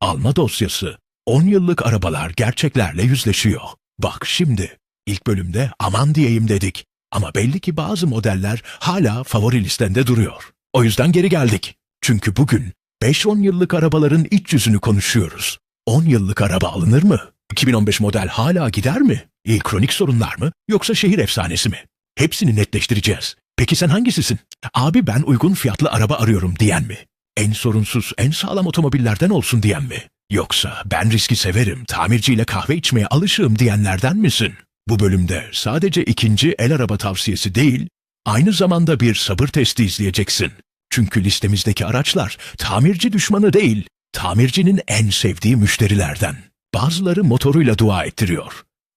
Alma dosyası. 10 yıllık arabalar gerçeklerle yüzleşiyor. Bak şimdi, ilk bölümde aman diyeyim dedik. Ama belli ki bazı modeller hala favori listende duruyor. O yüzden geri geldik. Çünkü bugün 5-10 yıllık arabaların iç yüzünü konuşuyoruz. 10 yıllık araba alınır mı? 2015 model hala gider mi? E, kronik sorunlar mı? Yoksa şehir efsanesi mi? Hepsini netleştireceğiz. Peki sen hangisisin? Abi ben uygun fiyatlı araba arıyorum diyen mi? En sorunsuz, en sağlam otomobillerden olsun diyen mi? Yoksa ben riski severim, tamirciyle kahve içmeye alışığım diyenlerden misin? Bu bölümde sadece ikinci el araba tavsiyesi değil, aynı zamanda bir sabır testi izleyeceksin. Çünkü listemizdeki araçlar tamirci düşmanı değil, tamircinin en sevdiği müşterilerden. Bazıları motoruyla dua ettiriyor.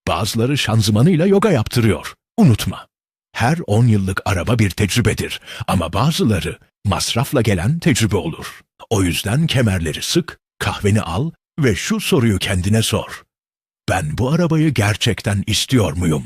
Bazıları şanzımanıyla yoga yaptırıyor. Unutma. Her 10 yıllık araba bir tecrübedir ama bazıları masrafla gelen tecrübe olur. O yüzden kemerleri sık, kahveni al ve şu soruyu kendine sor. Ben bu arabayı gerçekten istiyor muyum?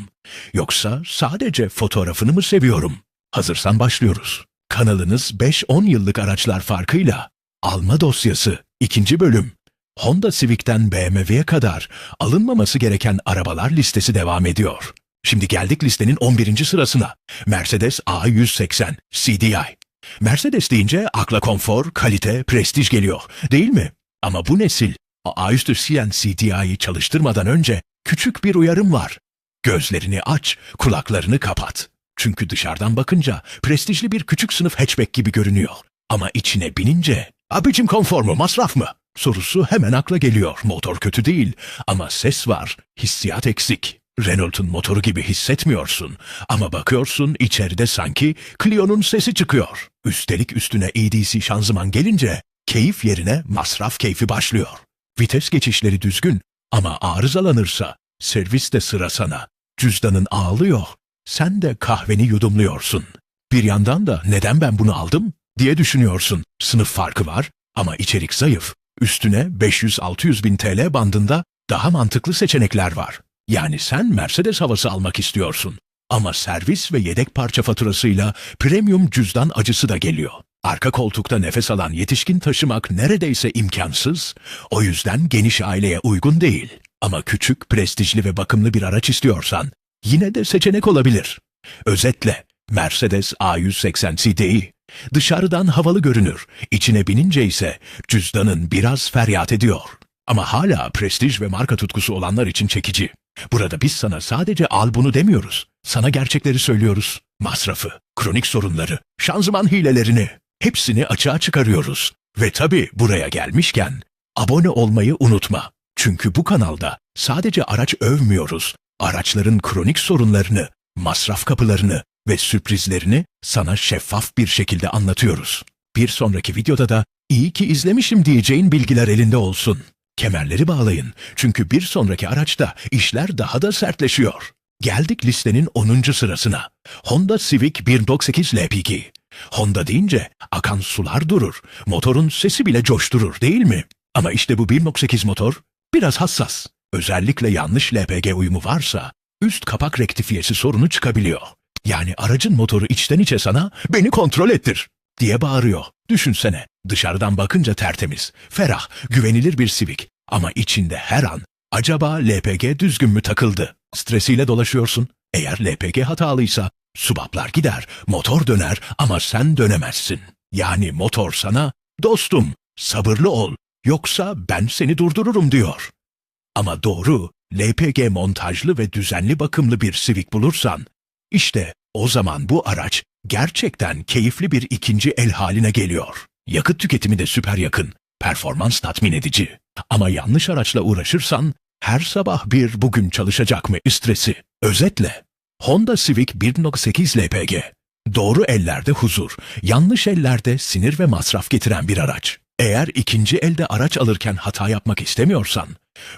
Yoksa sadece fotoğrafını mı seviyorum? Hazırsan başlıyoruz. Kanalınız 5-10 yıllık araçlar farkıyla alma dosyası 2. bölüm. Honda Civic'ten BMW'ye kadar alınmaması gereken arabalar listesi devam ediyor. Şimdi geldik listenin 11. sırasına. Mercedes A180 CDI. Mercedes deyince akla konfor, kalite, prestij geliyor. Değil mi? Ama bu nesil A180 CDI'yi çalıştırmadan önce küçük bir uyarım var. Gözlerini aç, kulaklarını kapat. Çünkü dışarıdan bakınca prestijli bir küçük sınıf hatchback gibi görünüyor. Ama içine binince, abicim konfor mu, masraf mı? Sorusu hemen akla geliyor. Motor kötü değil ama ses var, hissiyat eksik. Renault'un motoru gibi hissetmiyorsun ama bakıyorsun içeride sanki Clio'nun sesi çıkıyor. Üstelik üstüne EDC şanzıman gelince keyif yerine masraf keyfi başlıyor. Vites geçişleri düzgün ama arızalanırsa servis de sıra sana. Cüzdanın ağlıyor. Sen de kahveni yudumluyorsun. Bir yandan da neden ben bunu aldım diye düşünüyorsun. Sınıf farkı var ama içerik zayıf. Üstüne 500-600 bin TL bandında daha mantıklı seçenekler var. Yani sen Mercedes havası almak istiyorsun. Ama servis ve yedek parça faturasıyla premium cüzdan acısı da geliyor. Arka koltukta nefes alan yetişkin taşımak neredeyse imkansız, o yüzden geniş aileye uygun değil. Ama küçük, prestijli ve bakımlı bir araç istiyorsan yine de seçenek olabilir. Özetle Mercedes A180 CDI dışarıdan havalı görünür, içine binince ise cüzdanın biraz feryat ediyor. Ama hala prestij ve marka tutkusu olanlar için çekici. Burada biz sana sadece al bunu demiyoruz. Sana gerçekleri söylüyoruz. Masrafı, kronik sorunları, şanzıman hilelerini hepsini açığa çıkarıyoruz. Ve tabi buraya gelmişken abone olmayı unutma. Çünkü bu kanalda sadece araç övmüyoruz. Araçların kronik sorunlarını, masraf kapılarını ve sürprizlerini sana şeffaf bir şekilde anlatıyoruz. Bir sonraki videoda da iyi ki izlemişim diyeceğin bilgiler elinde olsun. Kemerleri bağlayın çünkü bir sonraki araçta işler daha da sertleşiyor. Geldik listenin 10. sırasına. Honda Civic 1.8 LPG. Honda deyince akan sular durur. Motorun sesi bile coşturur değil mi? Ama işte bu 1.8 motor biraz hassas. Özellikle yanlış LPG uyumu varsa üst kapak rektifiyesi sorunu çıkabiliyor. Yani aracın motoru içten içe sana beni kontrol ettir diye bağırıyor. Düşünsene dışarıdan bakınca tertemiz, ferah, güvenilir bir Civic ama içinde her an acaba LPG düzgün mü takıldı? Stresiyle dolaşıyorsun. Eğer LPG hatalıysa subaplar gider, motor döner ama sen dönemezsin. Yani motor sana dostum sabırlı ol yoksa ben seni durdururum diyor. Ama doğru LPG montajlı ve düzenli bakımlı bir Civic bulursan işte o zaman bu araç gerçekten keyifli bir ikinci el haline geliyor. Yakıt tüketimi de süper yakın, performans tatmin edici. Ama yanlış araçla uğraşırsan her sabah bir bugün çalışacak mı stresi. Özetle Honda Civic 1.8 LPG. Doğru ellerde huzur, yanlış ellerde sinir ve masraf getiren bir araç. Eğer ikinci elde araç alırken hata yapmak istemiyorsan,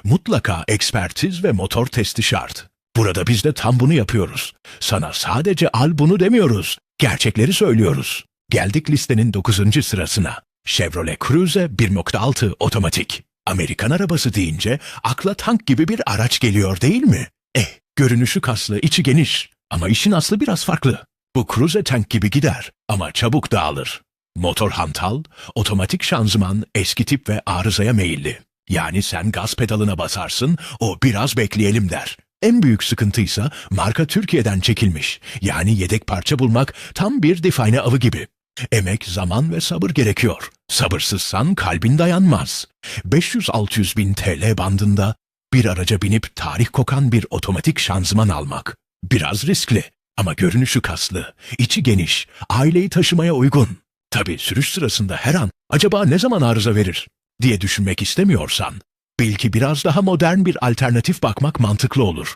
mutlaka ekspertiz ve motor testi şart. Burada biz de tam bunu yapıyoruz. Sana sadece al bunu demiyoruz. Gerçekleri söylüyoruz. Geldik listenin 9. sırasına. Chevrolet Cruze 1.6 otomatik. Amerikan arabası deyince akla tank gibi bir araç geliyor değil mi? Eh, görünüşü kaslı, içi geniş. Ama işin aslı biraz farklı. Bu Cruze tank gibi gider ama çabuk dağılır. Motor hantal, otomatik şanzıman eski tip ve arızaya meyilli. Yani sen gaz pedalına basarsın, o biraz bekleyelim der. En büyük sıkıntıysa marka Türkiye'den çekilmiş. Yani yedek parça bulmak tam bir define avı gibi. Emek, zaman ve sabır gerekiyor. Sabırsızsan kalbin dayanmaz. 500-600 bin TL bandında bir araca binip tarih kokan bir otomatik şanzıman almak. Biraz riskli ama görünüşü kaslı, içi geniş, aileyi taşımaya uygun. Tabii sürüş sırasında her an acaba ne zaman arıza verir diye düşünmek istemiyorsan, belki biraz daha modern bir alternatif bakmak mantıklı olur.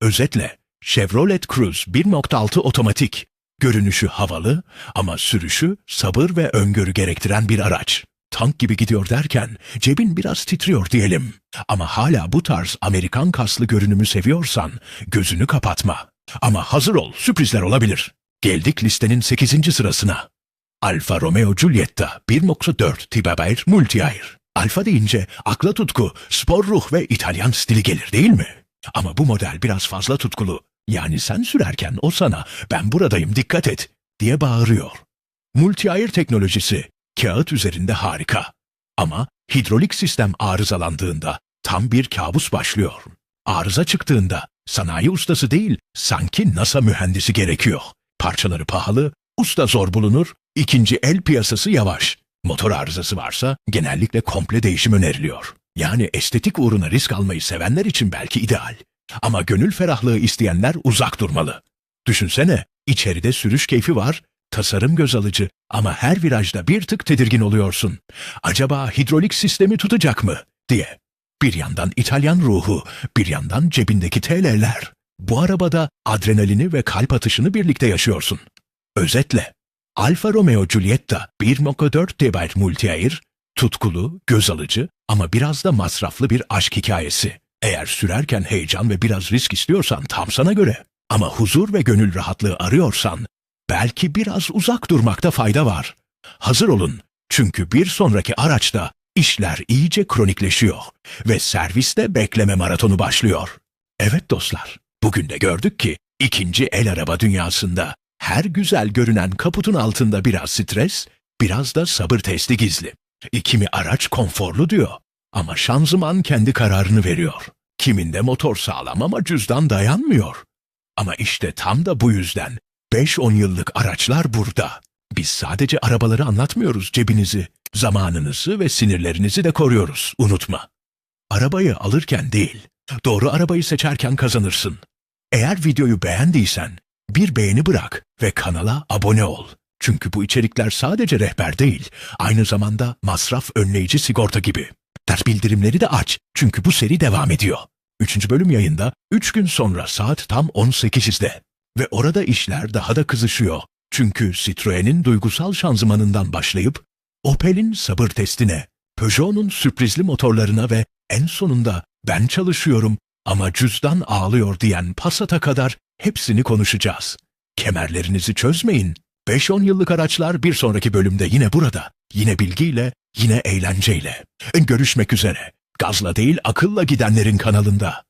Özetle, Chevrolet Cruze 1.6 otomatik, görünüşü havalı ama sürüşü sabır ve öngörü gerektiren bir araç. Tank gibi gidiyor derken cebin biraz titriyor diyelim. Ama hala bu tarz Amerikan kaslı görünümü seviyorsan gözünü kapatma. Ama hazır ol, sürprizler olabilir. Geldik listenin 8. sırasına. Alfa Romeo Giulietta 1.4 Tibaber Multiair. Alfa deyince akla tutku, spor ruh ve İtalyan stili gelir değil mi? Ama bu model biraz fazla tutkulu. Yani sen sürerken o sana ben buradayım dikkat et diye bağırıyor. Multi-Air teknolojisi kağıt üzerinde harika. Ama hidrolik sistem arızalandığında tam bir kabus başlıyor. Arıza çıktığında sanayi ustası değil sanki NASA mühendisi gerekiyor. Parçaları pahalı, usta zor bulunur, ikinci el piyasası yavaş. Motor arızası varsa genellikle komple değişim öneriliyor. Yani estetik uğruna risk almayı sevenler için belki ideal. Ama gönül ferahlığı isteyenler uzak durmalı. Düşünsene, içeride sürüş keyfi var, tasarım göz alıcı ama her virajda bir tık tedirgin oluyorsun. Acaba hidrolik sistemi tutacak mı? diye. Bir yandan İtalyan ruhu, bir yandan cebindeki TL'ler. Bu arabada adrenalini ve kalp atışını birlikte yaşıyorsun. Özetle, Alfa Romeo Giulietta 1.4 TB Multiair, tutkulu, göz alıcı ama biraz da masraflı bir aşk hikayesi. Eğer sürerken heyecan ve biraz risk istiyorsan tam sana göre. Ama huzur ve gönül rahatlığı arıyorsan belki biraz uzak durmakta fayda var. Hazır olun çünkü bir sonraki araçta işler iyice kronikleşiyor ve serviste bekleme maratonu başlıyor. Evet dostlar, bugün de gördük ki ikinci el araba dünyasında her güzel görünen kaputun altında biraz stres, biraz da sabır testi gizli. Kimi araç konforlu diyor ama şanzıman kendi kararını veriyor. Kiminde motor sağlam ama cüzdan dayanmıyor. Ama işte tam da bu yüzden 5-10 yıllık araçlar burada. Biz sadece arabaları anlatmıyoruz cebinizi, zamanınızı ve sinirlerinizi de koruyoruz, unutma. Arabayı alırken değil, doğru arabayı seçerken kazanırsın. Eğer videoyu beğendiysen bir beğeni bırak ve kanala abone ol. Çünkü bu içerikler sadece rehber değil, aynı zamanda masraf önleyici sigorta gibi. Ters bildirimleri de aç çünkü bu seri devam ediyor. Üçüncü bölüm yayında 3 gün sonra saat tam 18'de. Ve orada işler daha da kızışıyor. Çünkü Citroen'in duygusal şanzımanından başlayıp Opel'in sabır testine, Peugeot'un sürprizli motorlarına ve en sonunda ben çalışıyorum ama cüzdan ağlıyor diyen Passat'a kadar hepsini konuşacağız. Kemerlerinizi çözmeyin. 5-10 yıllık araçlar bir sonraki bölümde yine burada. Yine bilgiyle, yine eğlenceyle. Görüşmek üzere. Gazla değil akılla gidenlerin kanalında.